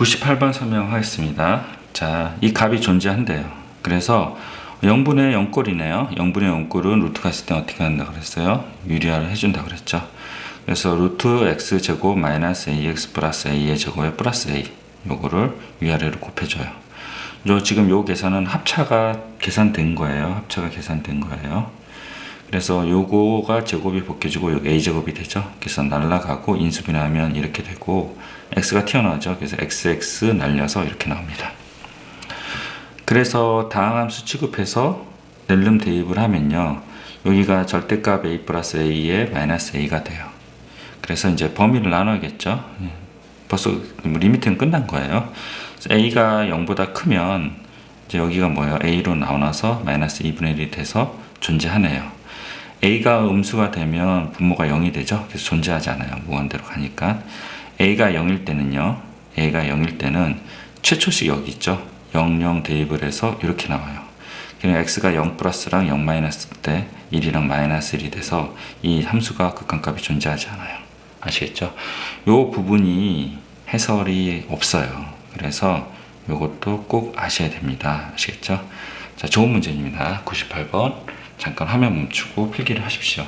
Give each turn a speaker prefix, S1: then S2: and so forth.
S1: 98번 설명하겠습니다. 자, 이 값이 존재한대요. 그래서 0분의 0꼴이네요. 0분의 0꼴은 루트가 있을 때 어떻게 한다 그랬어요? 유리화를 해준다 그랬죠. 그래서 루트 x 제곱 마이너스 ax 플러스 a의 제곱에 플러스 a 요거를 위아래로 곱해줘요. 요 지금 요 계산은 합차가 계산된 거예요. 합차가 계산된 거예요. 그래서 요거가 제곱이 벗겨지고 여기 a 제곱이 되죠. 그래서 날라가고 인수분해하면 이렇게 되고 x가 튀어나오죠. 그래서 xx 날려서 이렇게 나옵니다. 그래서 다항함수 취급해서 낼름 대입을 하면요. 여기가 절대값 a 플러스 a에 마이너스 a가 돼요. 그래서 이제 범위를 나눠야겠죠. 예. 벌써 뭐 리미트는 끝난 거예요. a가 0보다 크면 이제 여기가 뭐예요? a로 나눠서 마이너스 2분의 1이 돼서 존재하네요. A가 음수가 되면 분모가 0이 되죠. 그래서 존재하지 않아요. 무한대로 가니까 a가 0일 때는요. a가 0일 때는 최초식 여기 있죠. 0, 0 대입을 해서 이렇게 나와요. 그냥 x가 0 플러스랑 0 마이너스 때 1이랑 마이너스 1이 돼서 이 함수가 극한값이 존재하지 않아요. 아시겠죠? 요 부분이 해설이 없어요. 그래서 요것도 꼭 아셔야 됩니다. 아시겠죠? 자, 좋은 문제입니다. 98번. 잠깐 화면 멈추고 필기를 하십시오.